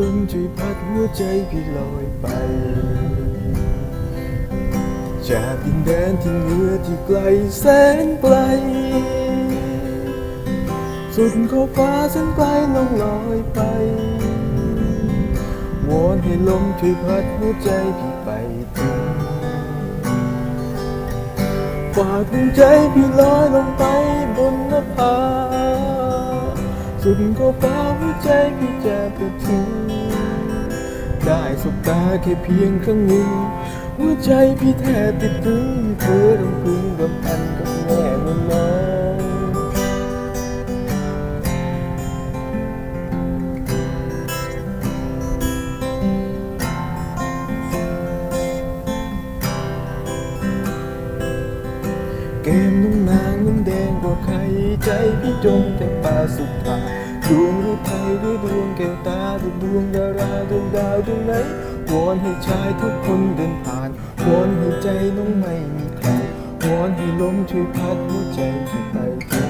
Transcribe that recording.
ลมที่พัดหัวใจพี่ลอยไป จากดินแดนที่เหนือที่ไกลแสนไกล สุดขอบฟ้าแสนไกลลงลอยไปวอนให้ลมช่วยพัดหัวใจพี่ไปถึงฝากดวงใจพี่ลอยลงไปบนนภาสุดขอบฟ้าหัวใจพี่จะไปถึง ได้สบตาแค่เพียงครั้งหนึ่งหัวใจพี่แทบติดตึงเธอต้องพึงรำพันกับแม่นอนน้องเกมน้องนางน้ำแดงกว่าใครใจพี่จมแต่ปาสุดท้าย ดวงหรือไทยหรือดวงแก้วตาหรือดวงดาราดวงดาวดวงไหนวอนให้ชายทุกคนเดินผ่านวอนให้ใจน้องไม่มีใครวอนให้ลมช่วยพัดหัวใจช่วยไปถึง